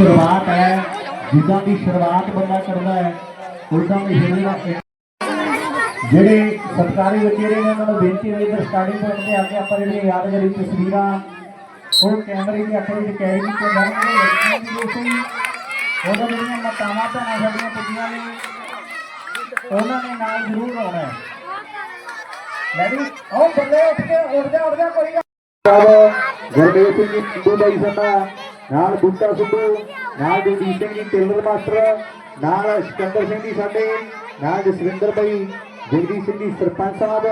ਸ਼ੁਰੂਆਤ ਹੈ ਜਿੱਦਾਂ ਦੀ ਸ਼ੁਰੂਆਤ ਬੰਦਾ ਕਰਦਾ ਹੈ ਉਦਾਂ ਦੀ ਹੀ ਦਾ ਜਿਹੜੇ ਸਰਕਾਰੀ ਵਕੀਲ ਨੇ ਉਹਨਾਂ ਨੂੰ ਬੇਨਤੀ ਹੈ ਕਿ ਸਟਾਰਟਿੰਗ ਪੁਆਇੰਟ ਤੇ ਆ ਕੇ ਆਪਾਂ ਜਿਹੜੀਆਂ ਯਾਦਗਾਰੀ ਤਸਵੀਰਾਂ ਉਹ ਕੈਮਰੇ ਦੀ ਅੱਖ ਵਿੱਚ ਕੈਦ ਕੀਤੀਆਂ ਜਾਣਗੀਆਂ ਉਹਨਾਂ ਦੀਆਂ ਮਾਤਾਵਾਂ ਭੈਣਾਂ ਸਾਡੀਆਂ ਪੁੱਤੀਆਂ ਨੇ ਉਹਨਾਂ ਨੇ ਨਾਲ ਜ਼ਰੂਰ ਆਉਣਾ ਹੈ ਲੈ ਵੀ ਉਹ ਬੱਲੇ ਉੱਠ ਕੇ ਉੱਠ ਜਾ ਉੱਠ ਜਾ ਕੋਈ ਗੱਲ ਸਾਹਿਬ ਗੁਰਦੇਵ ਸਿੰਘ ਜੀ ਸਿੱਧੂ ਬਾਈ ਸਾਡਾ ਨਾਲ ਬੂਟਾ ਸਿੱਧੂ, ਨਾਲ ਜਗਦੀਪ ਸਿੰਘ ਜੀ ਟੇਲਰ ਮਾਸਟਰ, ਨਾਲ ਸਿਕੰਦਰ ਸਿੰਘ ਜੀ ਸਾਡੇ, ਨਾਲ ਜਸਵਿੰਦਰ ਬਾਈ ਜਗਦੀਪ ਸਿੰਘ ਜੀ ਸਰਪੰਚ ਸਾਹਿਬ,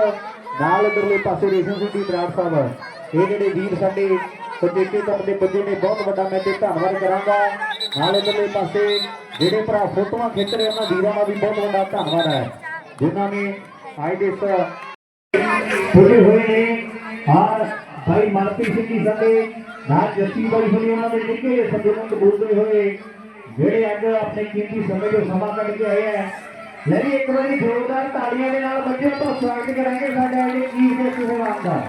ਨਾਲ ਇਧਰਲੇ ਪਾਸੇ ਰੇਸ਼ਮ ਸਿੰਘ ਜੀ ਬਰਾੜ ਸਾਹਿਬ। ਇਹ ਜਿਹੜੇ ਵੀਰ ਸਾਡੇ ਸਜੇਕੇ ਤੱਕ ਦੇ ਬੱਜੇ ਨੇ, ਬਹੁਤ ਵੱਡਾ ਮੈਂ ਤੇ ਧੰਨਵਾਦ ਕਰਾਂਗਾ। ਨਾਲ ਇਧਰਲੇ ਪਾਸੇ ਜਿਹੜੇ ਭਰਾ ਫੋਟੋਆਂ ਖਿੱਚ ਰਹੇ ਉਹਨਾਂ ਵੀਰਾਂ ਦਾ ਵੀ ਬਹੁਤ ਵੱਡਾ ਧੰਨਵਾਦ ਹੈ, ਜਿਨ੍ਹਾਂ ਨੇ ਅੱਜ ਦੇ ਇਸ ਖੁੱਲੇ ਹੋਏ ਨੇ। ਹਾਂ ਭਾਈ ਮਨਪ੍ਰੀਤ ਸਿੰਘ ਜੀ ਸਾਡੇ ਨਾਲ ਜੱਸੀ ਬਾਈ ਹੋਣੀ ਉਹਨਾਂ ਦੇ ਨਿੱਕੇ ਜਿਹੇ ਸੱਜਣ ਨੂੰ ਕਬੂਲਦੇ ਹੋਏ ਜਿਹੜੇ ਅੱਜ ਆਪਣੇ ਕੀਮਤੀ ਸਮੇਂ ਜੋ ਸਮਾਂ ਕੱਢ ਕੇ ਆਏ ਆ ਲੈ ਵੀ ਇੱਕ ਵਾਰੀ ਜ਼ੋਰਦਾਰ ਤਾੜੀਆਂ ਦੇ ਨਾਲ ਬੱਚਿਆਂ ਤੋਂ ਸਵਾਗਤ ਕਰਾਂਗੇ ਸਾਡੇ ਅੱਜ ਦੇ ਚੀਫ ਗੈਸਟ ਸਾਹਿਬਾਨ ਦਾ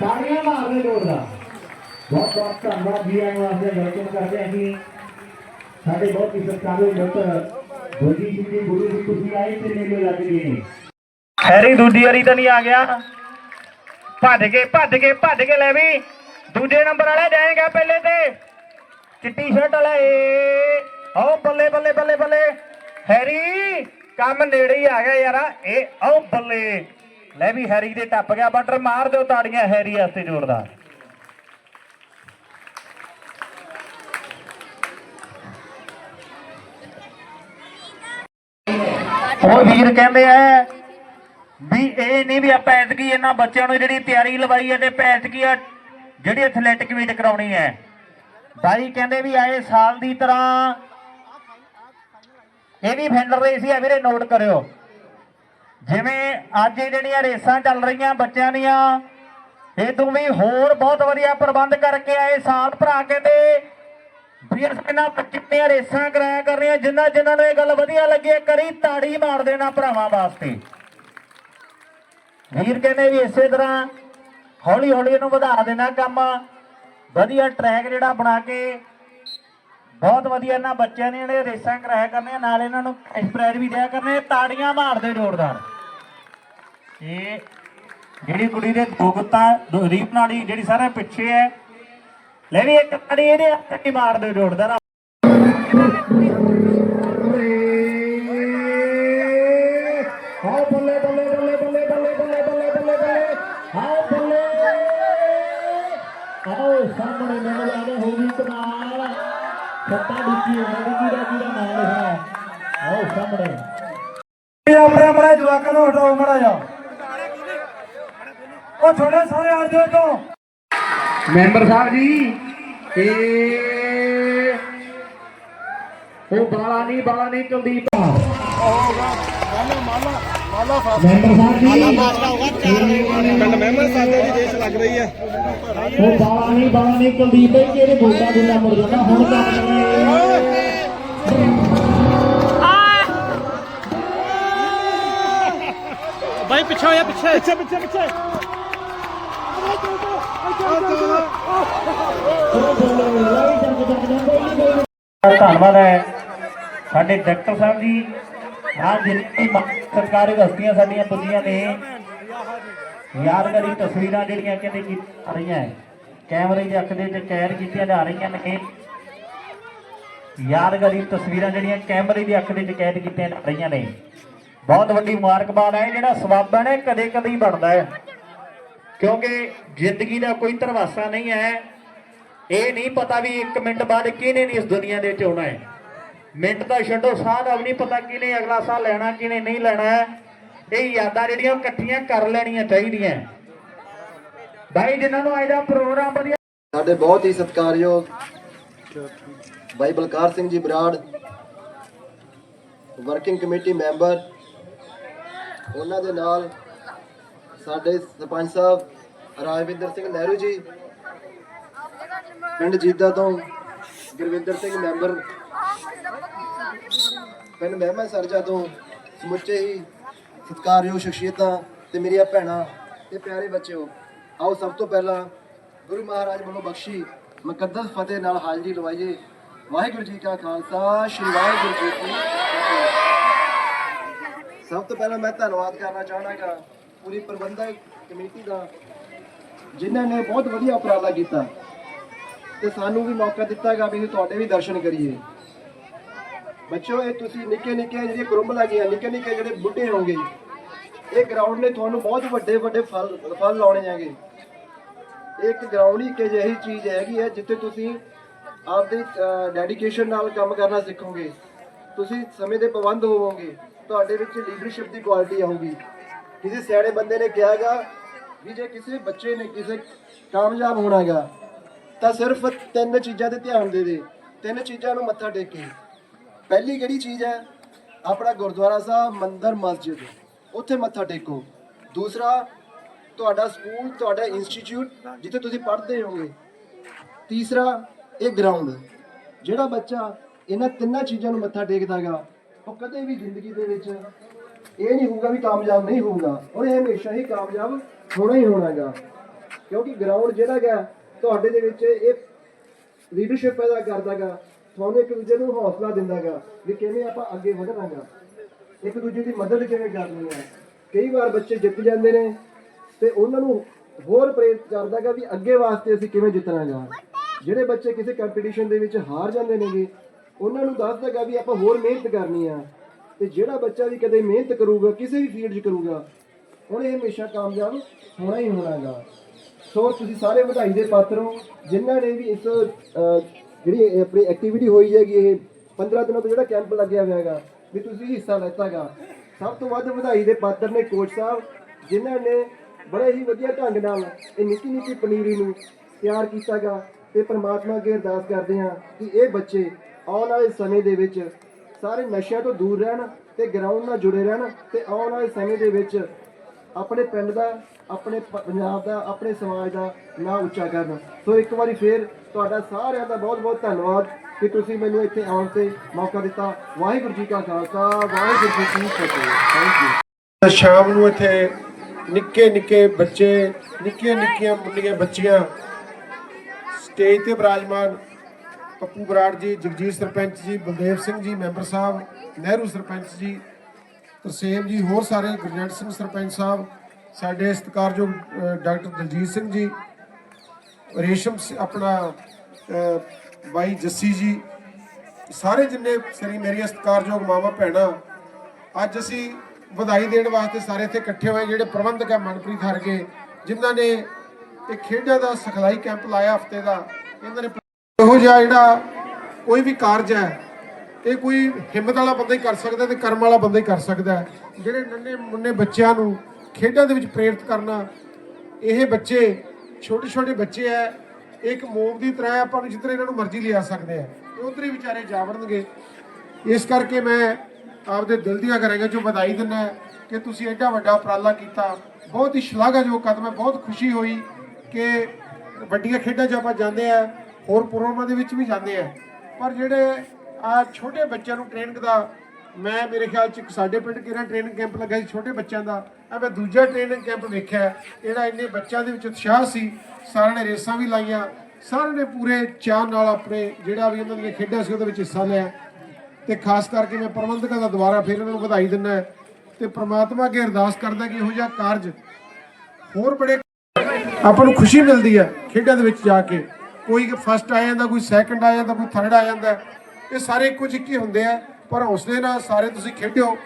ਤਾੜੀਆਂ ਮਾਰਦੇ ਜ਼ੋਰਦਾਰ ਬਹੁਤ ਬਹੁਤ ਧੰਨਵਾਦ ਜੀ ਆਇਆਂ ਵਾਸਤੇ ਵੈਲਕਮ ਕਰਦੇ ਹਾਂ ਜੀ ਸਾਡੇ ਬਹੁਤ ਹੀ ਸਤਿਕਾਰਯੋਗ ਡਾਕਟਰ ਗੁਰਜੀਤ ਸਿੰਘ ਜੀ, ਗੁਰੂ ਜੀ, ਤੁਸੀਂ ਆਏ ਤੇ ਮੇਲੇ ਲੱਗ ਗਏ ਨੇ। ਹੈਰੀ ਦੂਜੀ ਵਾਰੀ ਤਾਂ ਨਹੀਂ ਆ ਗਿਆ। ਭੱਜ ਕੇ ਭੱਜ ਕੇ ਭੱਜ ਕੇ ਲੈ ਵੀ। ਦੂਜੇ ਨੰਬਰ ਵਾਲਾ ਜਾਏਗਾ ਪਹਿਲੇ ਤੇ। ਚਿੱਟੀ ਸ਼ਰਟ ਵਾਲਾ। ਏ ਆਓ ਬੱਲੇ ਬੱਲੇ ਬੱਲੇ ਬੱਲੇ। ਹੈਰੀ, ਕੰਮ ਨੇੜੇ ਹੀ ਆ ਗਿਆ ਯਾਰਾ। ਇਹ ਆਓ ਬੱਲੇ। ਲੈ ਵੀ ਹੈਰੀ ਦੇ ਟੱਪ ਗਿਆ ਬਟਰ ਮਾਰ ਦਿਓ ਤਾੜੀਆਂ ਹੈਰੀ ਵਾਸਤੇ ਜ਼ੋਰਦਾਰ। ਉਹ ਵੀਰ ਕਹਿੰਦੇ ਆ ਵੀ ਇਹ ਨਹੀਂ ਵੀ ਆਪਾਂ ਐਤਕੀ ਇਹਨਾਂ ਬੱਚਿਆਂ ਨੂੰ ਜਿਹੜੀ ਤਿਆਰੀ ਲਵਾਈ ਹੈ ਤੇ ਐਤਕੀ ਆ ਜਿਹੜੀ ਐਥਲੈਟਿਕ ਮੀਟ ਕਰਾਉਣੀ ਹੈ। ਬਾਈ ਕਹਿੰਦੇ ਵੀ ਆਏ ਸਾਲ ਦੀ ਤਰ੍ਹਾਂ। ਇਹ ਵੀ ਫੈਂਡਰ ਰੇਸ ਹੀ ਆ ਵੀਰੇ ਨੋਟ ਕਰਿਓ। ਜਿਵੇਂ ਅੱਜ ਇਹ ਜਿਹੜੀਆਂ ਰੇਸਾਂ ਚੱਲ ਰਹੀਆਂ ਬੱਚਿਆਂ ਦੀਆਂ ਇਹ ਤੋਂ ਵੀ ਹੋਰ ਬਹੁਤ ਵਧੀਆ ਪ੍ਰਬੰਧ ਕਰਕੇ ਆਏ ਸਾਲ ਭਰਾ ਕਹਿੰਦੇ। ਵੀਰ ਅਸੀਂ ਇਹਨਾਂ ਰੇਸਾਂ ਕਰਾਇਆ ਕਰ ਰਹੀਆਂ ਜਿਨ੍ਹਾਂ ਜਿਨ੍ਹਾਂ ਨੂੰ ਇਹ ਗੱਲ ਵਧੀਆ ਲੱਗੀ ਹੈ, ਕਰੀ ਤਾੜੀ ਮਾਰ ਦੇਣਾ ਭਰਾਵਾਂ ਵਾਸਤੇ। ਵੀਰ ਕਹਿੰਦੇ ਵੀ ਇਸੇ ਤਰ੍ਹਾਂ ਹੌਲੀ ਹੌਲੀ ਇਹਨੂੰ ਵਧਾ ਦੇਣਾ ਕੰਮ। ਵਧੀਆ ਟਰੈਕ ਜਿਹੜਾ ਬਣਾ ਕੇ। ਬਹੁਤ ਵਧੀਆ ਇਹਨਾਂ ਬੱਚਿਆਂ ਨੇ ਜਿਹੜੇ ਰੇਸਾਂ ਕਰਾਇਆ ਕਰਨੀਆਂ, ਨਾਲ ਇਹਨਾਂ ਨੂੰ ਸਪਰੈਡ ਵੀ ਦਿਆ ਕਰਨੇ, ਤਾੜੀਆਂ ਮਾਰਦੇ ਜ਼ੋਰਦਾਰ। ਇਹ ਜਿਹੜੀ ਕੁੜੀ ਦੇ ਦੋ ਗੁੱਤਾਂ ਰੀਪ ਨਾਲੀ ਜਿਹੜੀ ਸਾਰੇ ਪਿੱਛੇ ਹੈ। ਲੈ ਵੀ ਇੱਕ ਤਾੜੀ ਇਹਦੇ ਹੱਥ ਹੀ ਮਾਰਦੇ ਜ਼ੋਰਦਾਰ। ਸੱਤਾ ਡਿੱਕੀ ਹੈ ਕਿਹਦਾ ਕਿਹਦਾ ਨਾਮ ਲਿਖਣਾ ਆਓ ਸਾਹਮਣੇ। ਆਪਣੇ ਆਪਣੇ ਜਵਾਕਾਂ ਨੂੰ ਹਟਾਓ ਮੜਾ ਜਾ ਉਹ ਛੋਟੇ ਸਾਰੇ ਆ ਜਾਓ ਤੋਂ ਮੈਂਬਰ ਸਾਹਿਬ ਜੀ ਇਹ ਉਹ ਬਾਲਾ ਨਹੀਂ ਬਾਲਾ ਨਹੀਂ ਕੁਲਦੀਪ ਮੈਂਬਰ ਸਾਹਿਬ ਜੀ ਪਿੰਡ ਮਹਿਮਦ ਸਾਡੇ ਦੀ ਦੇਸ਼ ਲੱਗ ਰਹੀ ਹੈ। ਉਹ ਬਾਲਾ ਨਹੀਂ ਬਾਲਾ ਨਹੀਂ ਕੁਲਦੀਪ ਭਾਈ ਜਿਹੜੇ ਬੋਲਦਾ ਬੋਲਦਾ ਮੁੜ ਜਾਂਦਾ ਹੁਣ ਤਾਂ ਬਾਈ ਪਿੱਛੇ ਹੋਇਆ ਪਿੱਛੇ। ਪਿੱਛੇ ਪਿੱਛੇ ਪਿੱਛੇ। ਧੰਨਵਾਦ ਹੈ। ਸਾਡੇ ਡਾਕਟਰ ਸਾਹਿਬ ਜੀ ਆ ਜਿੰਨੀ ਮ- ਸਰਕਾਰੀ ਹਸਤੀਆਂ ਸਾਡੀਆਂ ਪੁੱਜੀਆਂ ਨੇ ਯਾਦਗਾਰੀ ਤਸਵੀਰਾਂ ਜਿਹੜੀਆਂ ਕਹਿੰਦੇ ਕੀ ਆ ਰਹੀਆਂ ਕੈਮਰੇ ਦੇ ਅੱਖ ਦੇ ਵਿੱਚ ਕੈਦ ਕੀਤੀਆਂ ਜਾ ਰਹੀਆਂ ਨੇ ਯਾਦਗਾਰੀ ਤਸਵੀਰਾਂ ਜਿਹੜੀਆਂ ਕੈਮਰੇ ਦੀ ਅੱਖ ਦੇ ਵਿੱਚ ਕੈਦ ਕੀਤੀਆਂ ਜਾ ਰਹੀਆਂ ਨੇ। ਬਹੁਤ ਵੱਡੀ ਮੁਬਾਰਕਬਾਦ ਹੈ ਜਿਹੜਾ ਸਵਾਬਣ ਹੈ ਕਦੇ ਕਦੇ ਹੀ ਬਣਦਾ ਹੈ ਕਿਉਂਕਿ ਜ਼ਿੰਦਗੀ ਦਾ ਕੋਈ ਧਰਵਾਸਾ ਨਹੀਂ ਹੈ ਇਹ ਨਹੀਂ ਪਤਾ ਵੀ 1 ਮਿੰਟ ਬਾਅਦ ਕਿਹਨੇ ਨਹੀਂ ਇਸ ਦੁਨੀਆ ਦੇ ਵਿੱਚ ਆਉਣਾ ਹੈ ਮਿੰਟ ਤਾਂ ਛੱਡੋ, ਸਾਹ ਦਾ ਵੀ ਨਹੀਂ ਪਤਾ ਕਿਹਨੇ ਅਗਲਾ ਸਾਹ ਲੈਣਾ, ਕਿਹਨੇ ਨਹੀਂ ਲੈਣਾ। ਹੈ। ਇਹ ਯਾਦਾਂ ਜਿਹੜੀਆਂ ਇਕੱਠੀਆਂ ਕਰ ਲੈਣੀਆਂ ਚਾਹੀਦੀਆਂ। ਭਾਈ ਜਿਨ੍ਹਾਂ ਨੂੰ ਅੱਜ ਦਾ ਪ੍ਰੋਗਰਾਮ ਵਧੀਆ ਸਾਡੇ ਬਹੁਤ ਹੀ ਸਤਿਕਾਰਯੋਗ ਭਾਈ Balkar Singh ji Brar working committee member ਉਹਨਾਂ ਦੇ ਨਾਲ ਸਾਡੇ ਸਰਪੰਚ ਸਾਹਿਬ ਰਾਜਵਿੰਦਰ ਸਿੰਘ ਨਹਿਰੂ ਜੀ, ਪਿੰਡ ਜੀਦਾ ਤੋਂ ਗੁਰਵਿੰਦਰ ਸਿੰਘ ਮੈਂਬਰ, ਪਿੰਡ ਮਹਿਮਾ ਸਰਜਾ ਤੋਂ ਸਮੁੱਚੇ ਹੀ ਸਤਿਕਾਰਯੋਗ ਸ਼ਖਸੀਅਤਾਂ ਤੇ ਮੇਰੀਆਂ ਭੈਣਾਂ ਤੇ ਪਿਆਰੇ ਬੱਚਿਓ, ਆਓ ਸਭ ਤੋਂ ਪਹਿਲਾਂ ਗੁਰੂ ਮਹਾਰਾਜ ਵੱਲੋਂ ਬਖਸ਼ੀ ਮੁਕੱਦਸ ਫਤਿਹ ਨਾਲ ਹਾਜ਼ਰੀ ਲਵਾਈਏ। ਵਾਹਿਗੁਰੂ ਜੀ ਕਾ ਖਾਲਸਾ, ਸ਼੍ਰੀ ਵਾਹਿਗੁਰੂ ਜੀ ਕੀ ਫਤਿਹ। ਸਭ ਤੋਂ ਪਹਿਲਾਂ ਮੈਂ ਧੰਨਵਾਦ ਕਰਨਾ ਚਾਹਣਾਗਾ ਪੂਰੀ ਪ੍ਰਬੰਧਕ ਕਮੇਟੀ ਦਾ, ਜਿਨ੍ਹਾਂ ਨੇ ਬਹੁਤ ਵਧੀਆ ਉਪਰਾਲਾ ਕੀਤਾ ਤੇ ਸਾਨੂੰ ਵੀ ਮੌਕਾ ਦਿੱਤਾਗਾ ਵੀ ਤੁਹਾਡੇ ਵੀ ਦਰਸ਼ਨ ਕਰੀਏ। ਬੱਚੋ ਇਹ ਤੁਸੀਂ ਨਿੱਕੇ ਨਿੱਕੇ ਜਿਹੜੇ ਕਰੁੰਬ ਲੱਗੀਆਂ ਨਿੱਕੇ ਨਿੱਕੇ ਜਿਹੜੇ ਬੁੱਢੇ ਹੋਗੇ ਇਹ ਗਰਾਊਂਡ ਨੇ ਤੁਹਾਨੂੰ ਬਹੁਤ ਵੱਡੇ ਵੱਡੇ ਫਲ ਫਲ ਲਾਉਣੇ ਹੈਗੇ। ਇੱਕ ਗਰਾਊਂਡ ਹੀ ਇੱਕ ਅਜਿਹੀ ਚੀਜ਼ ਹੈਗੀ ਹੈ ਜਿੱਥੇ ਤੁਸੀਂ ਆਪਦੀ ਡੈਡੀਕੇਸ਼ਨ ਨਾਲ ਕੰਮ ਕਰਨਾ ਸਿੱਖੋਗੇ। ਤੁਸੀਂ ਸਮੇਂ ਦੇ ਪਾਬੰਦ ਹੋਵੋਗੇ। ਤੁਹਾਡੇ ਵਿੱਚ ਲੀਡਰਸ਼ਿਪ ਦੀ ਕੁਆਲਿਟੀ ਆਊਗੀ। ਕਿਸੇ ਸਿਆਣੇ ਬੰਦੇ ਨੇ ਕਿਹਾਗਾ ਵੀ ਜੇ ਕਿਸੇ ਬੱਚੇ ਨੇ ਕਿਸੇ ਕਾਮਯਾਬ ਹੋਣਾਗਾ ਤਾਂ ਸਿਰਫ ਤਿੰਨ ਚੀਜ਼ਾਂ ਤੇ ਧਿਆਨ ਦੇ ਦੇ। ਤਿੰਨ ਚੀਜ਼ਾਂ ਨੂੰ ਮੱਥਾ ਟੇਕੇ। ਪਹਿਲੀ ਕਿਹੜੀ ਚੀਜ਼ ਹੈ? ਆਪਣਾ ਗੁਰਦੁਆਰਾ ਸਾਹਿਬ, ਮੰਦਰ, ਮਸਜਿਦ। ਉੱਥੇ ਮੱਥਾ ਟੇਕੋ। ਦੂਸਰਾ, ਤੁਹਾਡਾ ਸਕੂਲ, ਤੁਹਾਡਾ ਇੰਸਟੀਚਿਊਟ, ਜਿੱਥੇ ਤੁਸੀਂ ਪੜ੍ਹਦੇ ਹੋਗੇ ਤੀਸਰਾ, ਇਹ ਗਰਾਊਂਡ ਜਿਹੜਾ ਬੱਚਾ ਇਹਨਾਂ ਤਿੰਨਾਂ ਚੀਜ਼ਾਂ ਨੂੰ ਮੱਥਾ ਟੇਕਦਾਗਾ ਉਹ ਕਦੇ ਵੀ ਜ਼ਿੰਦਗੀ ਦੇ ਵਿੱਚ ਇਹ ਨਹੀਂ ਹੋਊਗਾ ਵੀ ਕਾਮਯਾਬ ਨਹੀਂ ਹੋਊਗਾ। ਉਹਨੇ ਹਮੇਸ਼ਾ ਹੀ ਕਾਮਯਾਬ ਹੋਣਾ ਹੀ ਹੋਣਾਗਾ ਕਿਉਂਕਿ ਗਰਾਊਂਡ ਜਿਹੜਾ ਗਾ ਤੁਹਾਡੇ ਦੇ ਵਿੱਚ ਇਹ ਲੀਡਰਸ਼ਿਪ ਪੈਦਾ ਕਰਦਾਗਾ ਤੁਹਾਨੂੰ ਇੱਕ ਦੂਜੇ ਨੂੰ ਹੌਸਲਾ ਦਿੰਦਾਗਾ ਵੀ ਕਿਵੇਂ ਆਪਾਂ ਅੱਗੇ ਵਧਣਾਗਾ ਇੱਕ ਦੂਜੇ ਦੀ ਮਦਦ ਕਿਵੇਂ ਕਰਨੀ ਹੈ? ਕਈ ਵਾਰ ਬੱਚੇ ਜਿੱਤ ਜਾਂਦੇ ਨੇ ਤੇ ਉਹਨਾਂ ਨੂੰ ਹੋਰ ਪ੍ਰੇਰਿਤ ਕਰਦਾਗਾ ਵੀ ਅੱਗੇ ਵਾਸਤੇ ਅਸੀਂ ਕਿਵੇਂ ਜਿੱਤਣਾਗਾ ਜਿਹੜੇ ਬੱਚੇ ਕਿਸੇ ਕੰਪੀਟੀਸ਼ਨ ਦੇ ਵਿੱਚ ਹਾਰ ਜਾਂਦੇ ਨੇਗੇ, ਉਹਨਾਂ ਨੂੰ ਦੱਸਦਾਗਾ ਵੀ ਆਪਾਂ ਹੋਰ ਮਿਹਨਤ ਕਰਨੀ ਆ। ਤੇ ਜਿਹੜਾ ਬੱਚਾ ਵੀ ਕਦੇ ਮਿਹਨਤ ਕਰੂਗਾ, ਕਿਸੇ ਵੀ ਫੀਲਡ 'ਚ ਕਰੂਗਾ, ਉਹਨੇ ਹਮੇਸ਼ਾ ਕਾਮਯਾਬ ਹੋਣਾ ਹੀ ਹੋਣਾਗਾ ਸੋ ਤੁਸੀਂ ਸਾਰੇ ਵਧਾਈ ਦੇ ਪਾਤਰ ਹੋ। ਜਿਨ੍ਹਾਂ ਨੇ ਵੀ ਇਸ ਜਿਹੜੀ ਆਪਣੀ ਐਕਟੀਵਿਟੀ ਹੋਈ ਹੈਗੀ, ਇਹ 15 ਦਿਨਾਂ ਤੋਂ ਜਿਹੜਾ ਕੈਂਪ ਲੱਗਿਆ ਹੋਇਆ ਹੈਗਾ ਵੀ ਤੁਸੀਂ ਹਿੱਸਾ ਲੈਤਾਗਾ। ਸਭ ਤੋਂ ਵੱਧ ਵਧਾਈ ਦੇ ਪਾਤਰ ਨੇ ਕੋਚ ਸਾਹਿਬ, ਜਿਨ੍ਹਾਂ ਨੇ ਬੜੇ ਹੀ ਵਧੀਆ ਢੰਗ ਨਾਲ ਇਹ ਨਿੱਕੀ ਨਿੱਕੀ ਪਨੀਰੀ ਨੂੰ ਤਿਆਰ ਕੀਤਾਗਾ ਤੇ ਪ੍ਰਮਾਤਮਾ ਅੱਗੇ ਅਰਦਾਸ ਕਰਦੇ ਹਾਂ ਕਿ ਇਹ ਬੱਚੇ ਆਉਣ ਵਾਲੇ ਸਮੇਂ ਦੇ ਵਿੱਚ ਸਾਰੇ ਨਸ਼ਿਆਂ ਤੋਂ ਦੂਰ ਰਹਿਣ ਤੇ ਗਰਾਊਂਡ ਨਾਲ ਜੁੜੇ ਰਹਿਣ ਤੇ ਆਉਣ ਵਾਲੇ ਸਮੇਂ ਦੇ ਵਿੱਚ ਆਪਣੇ ਪਿੰਡ ਦਾ, ਆਪਣੇ ਪੰਜਾਬ ਦਾ, ਆਪਣੇ ਸਮਾਜ ਦਾ ਨਾਂ ਉੱਚਾ ਕਰਨ। ਸੋ ਇੱਕ ਵਾਰੀ ਫੇਰ ਤੁਹਾਡਾ ਸਾਰਿਆਂ ਦਾ ਬਹੁਤ ਬਹੁਤ ਧੰਨਵਾਦ ਕਿ ਤੁਸੀਂ ਮੈਨੂੰ ਇੱਥੇ ਆਉਣ ਤੇ ਮੌਕਾ ਦਿੱਤਾ। ਵਾਹਿਗੁਰੂ ਜੀ ਕਾ ਖਾਲਸਾ, ਵਾਹਿਗੁਰੂ ਜੀ ਕੀ ਫਤਿਹ। ਥੈਂਕ ਯੂ ਸ਼ਾਮ ਨੂੰ ਇੱਥੇ ਨਿੱਕੇ ਨਿੱਕੇ ਬੱਚੇ ਨਿੱਕੀਆਂ ਨਿੱਕੀਆਂ ਮੁੰਡੀਆਂ ਬੱਚੀਆਂ, ਸਟੇਜ ਤੇ ਬਰਾਜਮਾਨ ਪੱਪੂ ਬਰਾੜ ਜੀ, ਜਗਜੀਤ ਸਰਪੰਚ ਜੀ, ਬਲਦੇਵ ਸਿੰਘ ਜੀ, ਮੈਂਬਰ ਸਾਹਿਬ, ਨਹਿਰੂ ਸਰਪੰਚ ਜੀ ਤਰਸੇਮ ਜੀ, ਹੋਰ ਸਾਰੇ ਗੁਰਜੰਟ ਸਿੰਘ ਸਰਪੰਚ ਸਾਹਿਬ, ਸਾਡੇ ਸਤਿਕਾਰਯੋਗ ਡਾਕਟਰ ਦਲਜੀਤ ਸਿੰਘ ਜੀ, ਰੇਸ਼ਮ ਸ- ਆਪਣਾ ਬਾਈ ਜੱਸੀ ਜੀ, ਸਾਰੇ ਜਿੰਨੇ ਸਰੀ ਮੇਰੀਆਂ ਸਤਿਕਾਰਯੋਗ ਮਾਵਾ ਭੈਣਾਂ, ਅੱਜ ਅਸੀਂ ਵਧਾਈ ਦੇਣ ਵਾਸਤੇ ਸਾਰੇ ਇੱਥੇ ਇਕੱਠੇ ਹੋਏ ਜਿਹੜੇ ਪ੍ਰਬੰਧਕ ਹੈ ਮਨਪ੍ਰੀਤ ਹਰਗੇ, ਜਿਨ੍ਹਾਂ ਨੇ ਇਹ ਖੇਡਾਂ ਦਾ ਸਿਖਲਾਈ ਕੈਂਪ ਲਾਇਆ ਹਫ਼ਤੇ ਦਾ। ਇਹਨਾਂ ਨੇ ਇਹੋ ਜਿਹਾ ਜਿਹੜਾ ਕੋਈ ਵੀ ਕਾਰਜ ਹੈ ਇਹ ਕੋਈ ਹਿੰਮਤ ਵਾਲਾ ਬੰਦਾ ਹੀ ਕਰ ਸਕਦਾ ਤੇ ਕਰਮ ਵਾਲਾ ਬੰਦਾ ਹੀ ਕਰ ਸਕਦਾ ਜਿਹੜੇ ਨੰਨੇ ਮੁੰਨੇ ਬੱਚਿਆਂ ਨੂੰ ਖੇਡਾਂ ਦੇ ਵਿੱਚ ਪ੍ਰੇਰਿਤ ਕਰਨਾ ਇਹ ਬੱਚੇ ਛੋਟੇ ਛੋਟੇ ਬੱਚੇ ਐ ਇਹ ਇੱਕ ਮੋਮ ਦੀ ਤਰ੍ਹਾਂ ਹੈ, ਆਪਾਂ ਨੂੰ ਜਿੱਧਰ ਇਹਨਾਂ ਨੂੰ ਮਰਜ਼ੀ ਲਿਆ ਸਕਦੇ ਆ ਤੇ ਉਧਰ ਹੀ ਵਿਚਾਰੇ ਜਾਵੜਨਗੇ ਇਸ ਕਰਕੇ ਮੈਂ ਆਪਦੇ ਦਿਲ ਦੀਆਂ ਕਰਾਂਗਾ ਜੋ ਵਧਾਈ ਦਿੰਦਾ ਕਿ ਤੁਸੀਂ ਐਡਾ ਵੱਡਾ ਉਪਰਾਲਾ ਕੀਤਾ। ਬਹੁਤ ਹੀ ਸ਼ਲਾਘਾਯੋਗ ਕਦਮ ਹੈ ਬਹੁਤ ਖੁਸ਼ੀ ਹੋਈ ਕਿ ਵੱਡੀਆਂ ਖੇਡਾਂ 'ਚ ਆਪਾਂ ਜਾਂਦੇ ਆ ਹੋਰ ਪ੍ਰੋਗਰਾਮਾਂ ਦੇ ਵਿੱਚ ਵੀ ਜਾਂਦੇ ਆ ਪਰ ਜਿਹੜੇ ਆ ਛੋਟੇ ਬੱਚਿਆਂ ਨੂੰ ਟ੍ਰੇਨਿੰਗ ਦਾ, ਮੈਂ ਮੇਰੇ ਖਿਆਲ ਚ ਇੱਕ ਸਾਡੇ ਪਿੰਡ ਕਿਹੜਾ ਟ੍ਰੇਨਿੰਗ ਕੈਂਪ ਲੱਗਾ ਸੀ, ਛੋਟੇ ਬੱਚਿਆਂ ਦਾ, ਆ ਮੈਂ ਦੂਜਾ ਟ੍ਰੇਨਿੰਗ ਕੈਂਪ ਵੇਖਿਆ, ਜਿਹੜਾ ਇੰਨੇ ਬੱਚਿਆਂ ਦੇ ਵਿੱਚ ਉਤਸ਼ਾਹ ਸੀ, ਸਾਰਿਆਂ ਨੇ ਰੇਸਾਂ ਵੀ ਲਾਈਆਂ, ਸਾਰਿਆਂ ਨੇ ਪੂਰੇ ਚਾਅ ਨਾਲ ਆਪਣੇ ਜਿਹੜਾ ਵੀ ਉਹਨਾਂ ਦੀਆਂ ਖੇਡਾਂ ਸੀ, ਉਹਦੇ ਵਿੱਚ ਹਿੱਸਾ ਲਿਆ। ਤੇ ਖਾਸ ਕਰਕੇ ਮੈਂ ਪ੍ਰਬੰਧਕਾਂ ਦਾ ਦੁਬਾਰਾ ਫਿਰ ਇਹਨਾਂ ਨੂੰ ਵਧਾਈ ਦਿੰਦਾ ਤੇ ਪ੍ਰਮਾਤਮਾ ਅੱਗੇ ਅਰਦਾਸ ਕਰਦਾ ਕਿ ਇਹੋ ਜਿਹਾ ਕਾਰਜ ਹੋਰ ਬੜੇ ਆਪਾਂ ਨੂੰ ਖੁਸ਼ੀ ਮਿਲਦੀ ਹੈ ਖੇਡਾਂ ਦੇ ਵਿੱਚ ਜਾ ਕੇ। ਕੋਈ ਫਸਟ ਆ ਜਾਂਦਾ, ਕੋਈ ਸੈਕੰਡ ਆ ਜਾਂਦਾ, ਕੋਈ ਥਰਡ ਆ ਜਾਂਦਾ ਇਹ ਸਾਰੇ ਇੱਕੋ ਜਿਹੇ ਹੀ ਹੁੰਦੇ ਆ, ਪਰ ਹੌਸਲੇ ਨਾਲ ਸਾਰੇ ਤੁਸੀਂ ਖੇਡਿਓ।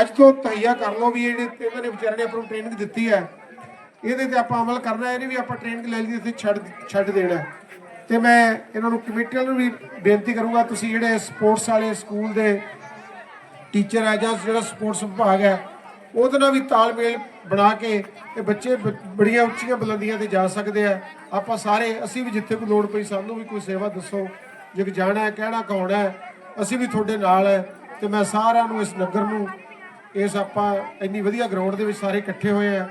ਅੱਜ ਤੋਂ ਤਹਈਆ ਕਰ ਲਓ ਵੀ ਜਿਹੜੇ ਇਹਨਾਂ ਨੇ ਵਿਚਾਰਿਆਂ ਨੇ ਆਪਾਂ ਨੂੰ ਟ੍ਰੇਨਿੰਗ ਦਿੱਤੀ ਹੈ। ਇਹਦੇ ਤੇ ਆਪਾਂ ਅਮਲ ਕਰਨਾ ਹੈ ਨਹੀਂ ਵੀ ਆਪਾਂ ਟ੍ਰੇਨਿੰਗ ਲੈ ਲਈ ਤੇ ਛੱਡ ਛੱਡ ਦੇਣਾ ਹੈ। ਤੇ ਮੈਂ ਇਹਨਾਂ ਨੂੰ ਕਮੇਟੀਆਂ ਨੂੰ ਵੀ ਬੇਨਤੀ ਕਰੂੰਗਾ, ਤੁਸੀਂ ਜਿਹੜੇ ਸਪੋਰਟਸ ਵਾਲੇ ਸਕੂਲ ਦੇ ਟੀਚਰ ਹੈ ਜਾਂ ਜਿਹੜਾ ਸਪੋਰਟਸ ਵਿਭਾਗ ਹੈ, ਉਹਦੇ ਨਾਲ ਵੀ ਤਾਲਮੇਲ ਬਣਾ ਕੇ ਇਹ ਬੱਚੇ ਬ- ਬੜੀਆਂ ਉੱਚੀਆਂ ਬੁਲੰਦੀਆਂ ਤੇ ਜਾ ਸਕਦੇ ਆ। ਆਪਾਂ ਸਾਰੇ, ਅਸੀਂ ਵੀ ਜਿੱਥੇ ਕੋਈ ਲੋੜ ਪਈ ਸਾਨੂੰ ਵੀ ਕੋਈ ਸੇਵਾ ਦੱਸੋ। ਜੇ ਜਾਣਾ ਹੈ, ਕਹਿਣਾ ਕਹਾਉਣਾ ਹੈ, ਅਸੀਂ ਵੀ ਤੁਹਾਡੇ ਨਾਲ ਹੈ ਤੇ ਮੈਂ ਸਾਰਿਆਂ ਨੂੰ ਇਸ ਨਗਰ ਨੂੰ, ਇਸ ਆਪਾਂ ਇੰਨੀ ਵਧੀਆ ਗਰਾਊਂਡ ਦੇ ਵਿੱਚ ਸਾਰੇ ਇਕੱਠੇ ਹੋਏ ਆ।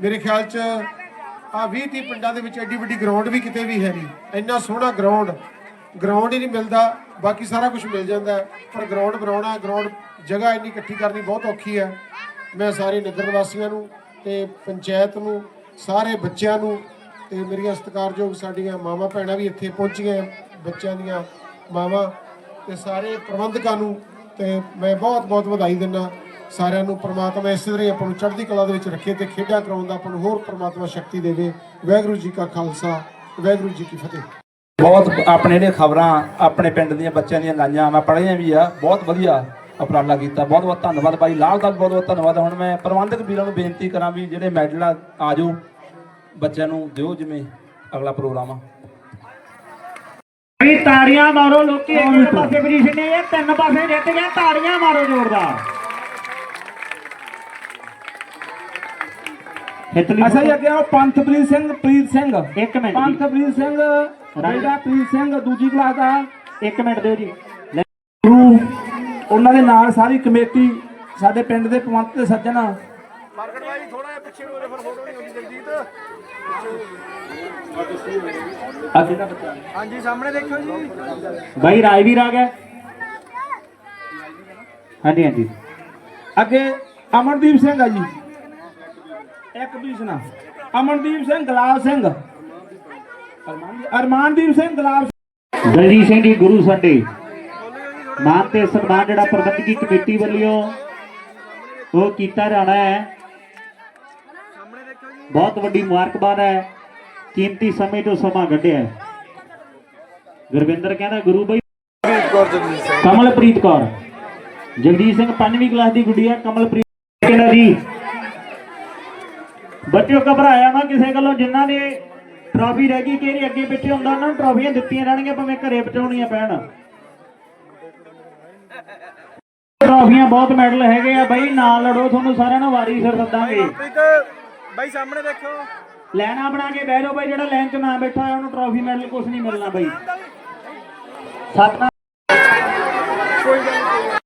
ਮੇਰੇ ਖਿਆਲ 'ਚ ਆ 20 30 ਪਿੰਡਾਂ ਦੇ ਵਿੱਚ ਐਡੀ ਵੱਡੀ ਗਰਾਊਂਡ ਵੀ ਕਿਤੇ ਵੀ ਹੈ ਨਹੀਂ। ਇੰਨਾ ਸੋਹਣਾ ਗਰਾਊਂਡ ਗਰਾਊਂਡ ਹੀ ਨਹੀਂ ਮਿਲਦਾ, ਬਾਕੀ ਸਾਰਾ ਕੁਝ ਮਿਲ ਜਾਂਦਾ ਪਰ ਗਰਾਊਂਡ ਬਣਾਉਣਾ ਗਰਾਊਂਡ ਜਗ੍ਹਾ ਇੰਨੀ ਇਕੱਠੀ ਕਰਨੀ ਬਹੁਤ ਔਖੀ ਹੈ। ਮੈਂ ਸਾਰੇ ਨਗਰ ਵਾਸੀਆਂ ਨੂੰ ਤੇ ਪੰਚਾਇਤ ਨੂੰ, ਸਾਰੇ ਬੱਚਿਆਂ ਨੂੰ ਤੇ ਮੇਰੀਆਂ ਸਤਿਕਾਰਯੋਗ ਸਾਡੀਆਂ ਮਾਵਾਂ ਭੈਣਾਂ ਵੀ ਇੱਥੇ ਪਹੁੰਚੀਆਂ ਬੱਚਿਆਂ ਦੀਆਂ ਮਾਵਾਂ ਤੇ ਸਾਰੇ ਪ੍ਰਬੰਧਕਾਂ ਨੂੰ ਤੇ ਮੈਂ ਬਹੁਤ ਬਹੁਤ ਵਧਾਈ ਦਿੰਦਾ। ਸਾਰਿਆਂ ਨੂੰ ਪ੍ਰਮਾਤਮਾ ਇਸੇ ਤਰ੍ਹਾਂ ਹੀ ਆਪਾਂ ਨੂੰ ਚੜ੍ਹਦੀ ਕਲਾ ਦੇ ਵਿੱਚ ਰੱਖੇ ਤੇ ਖੇਡਾਂ ਕਰਾਉਣ ਦਾ ਆਪਾਂ ਨੂੰ ਹੋਰ ਪ੍ਰਮਾਤਮਾ ਸ਼ਕਤੀ ਦੇਵੇ ਵਾਹਿਗੁਰੂ ਜੀ ਕਾ ਖਾਲਸਾ, ਵਾਹਿਗੁਰੂ ਜੀ ਕੀ ਫਤਿਹ। ਬਹੁਤ ਆਪਣੇ ਜਿਹੜੇ ਖਬਰਾਂ, ਆਪਣੇ ਪਿੰਡ ਦੀਆਂ ਬੱਚਿਆਂ ਦੀਆਂ ਲਾਈਆਂ, ਮੈਂ ਪੜ੍ਹੀਆਂ ਵੀ ਆ। ਬਹੁਤ ਵਧੀਆ ਉਪਰਾਲਾ ਕੀਤਾ। ਬਹੁਤ ਬਹੁਤ ਧੰਨਵਾਦ ਭਾਈ ਲਾਲ ਦਾ ਬਹੁਤ ਬਹੁਤ ਧੰਨਵਾਦ। ਹੁਣ ਮੈਂ ਪ੍ਰਬੰਧਕ ਵੀਰਾਂ ਨੂੰ ਬੇਨਤੀ ਕਰਾਂ ਵੀ ਜਿਹੜੇ ਮੈਡਲ ਆ ਜਾਓ ਬੱਚਿਆਂ ਨੂੰ ਦਿਓ ਜਿਵੇਂ ਅਗਲਾ ਪ੍ਰੋਗਰਾਮ ਆ। ਵੀ ਤਾੜੀਆਂ ਮਾਰੋ ਲੋਕੀ। ਇੱਕ ਪਾਸੇ ਪੋਜੀਸ਼ਨ ਨੇ ਇਹ ਤਿੰਨ ਪਾਸੇ ਜਿੱਤ ਗਏ ਤਾੜੀਆਂ ਮਾਰੋ ਜ਼ੋਰਦਾਰ। ਅੱਛਾ ਜੀ ਅੱਗੇ ਆਓ ਪੰਥਪ੍ਰੀਤ ਸਿੰਘ ਪ੍ਰੀਤ ਸਿੰਘ। ਇੱਕ ਮਿੰਟ ਪੰਥਪ੍ਰੀਤ ਸਿੰਘ ਬੇਟਾ ਪ੍ਰੀਤ ਸਿੰਘ ਦੂਜੀ ਕਲਾਸ ਦਾ। ਇੱਕ ਮਿੰਟ ਦਿਓ ਜੀ। ਲੈ, ਗੁਰੂ ਉਹਨਾਂ ਦੇ ਨਾਲ ਸਾਰੀ ਕਮੇਟੀ ਸਾਡੇ ਪਿੰਡ ਦੇ ਪਵੰਤ ਤੇ ਸੱਜਣ। ਅੱਗੇ ਦਾ ਬੱਚਾ। ਬਾਈ ਰਾਜਵੀਰ ਆ ਗਿਆ। ਹਾਂਜੀ ਹਾਂਜੀ। ਅੱਗੇ ਅਮਨਦੀਪ ਸਿੰਘ ਆ ਜੀ। ਇੱਕ ਪੀਸਨਾ ਅਮਨਦੀਪ ਸਿੰਘ ਗੁਲਾਬ ਸਿੰਘ। ਅਰਮਾਨਦੀਪ- ਸਿੰਘ ਗੁਲਾਬ ਸਿੰਘ। ਦਲਜੀਤ ਸਿੰਘ ਜੀ ਗੁਰੂ ਸਾਡੇ। ਮਾਨ ਤੇ ਸਨਮਾਨ ਜਿਹੜਾ ਪ੍ਰਬੰਧਕੀ ਕਮੇਟੀ ਵੱਲੋਂ ਉਹ ਕੀਤਾ ਜਾਣਾ ਹੈ। ਬਹੁਤ ਵੱਡੀ ਮੁਬਾਰਕਬਾਦ ਹੈ। ਕੀਮਤੀ ਸਮੇਂ ਤੋਂ ਸਮਾਂ ਕੱਢਿਆ। ਗੁਰਵਿੰਦਰ ਕਹਿੰਦਾ ਗੁਰੂ ਬਈ ਕਮਲਪ੍ਰੀਤ ਕੌਰ। ਜਗਦੀਸ਼ ਸਿੰਘ ਪੰਜਵੀਂ ਕਲਾਸ ਦੀ ਗੁੱਡੀ ਹੈ ਕਮਲਪ੍ਰੀਤ ਕਹਿੰਦਾ ਜੀ। ਬੱਚਿਓ ਘਬਰਾਇਆ ਨਾ ਕਿਸੇ ਗੱਲੋਂ ਜਿਨ੍ਹਾਂ ਦੇ ਟਰਾਫੀ ਰਹਿ ਗਈ ਕਿਹੜੀ ਅੱਗੇ ਪਿੱਛੇ ਹੁੰਦਾ ਉਹਨਾਂ ਨੂੰ ਟਰਾਫੀਆਂ ਦਿੱਤੀਆਂ ਜਾਣਗੀਆਂ ਭਾਵੇਂ ਘਰੇ ਪਹੁੰਚਾਉਣੀਆਂ ਪੈਣ। ਟਰਾਫੀਆਂ ਬਹੁਤ ਮੈਡਲ ਹੈਗੇ ਆ ਬਾਈ ਨਾਲ ਲੜੋ ਤੁਹਾਨੂੰ ਸਾਰਿਆਂ ਨੂੰ ਵਾਰੀ ਸਿਰ ਸੱਦਾਂਗੇ। ਬਾਈ ਸਾਹਮਣੇ ਦੇਖੋ ਲੈਣਾ ਬਣਾ ਕੇ ਬਹਿ ਜਾਓ ਬਾਈ ਜਿਹੜਾ ਲਾਈਨ 'ਚ ਨਾ ਬੈਠਾ ਹੋਇਆ ਉਹਨੂੰ ਟਰਾਫੀ ਮੈਡਲ ਕੁਝ ਨਹੀਂ ਮਿਲਣਾ ਬਾਈ। ਸਤਨਾਮ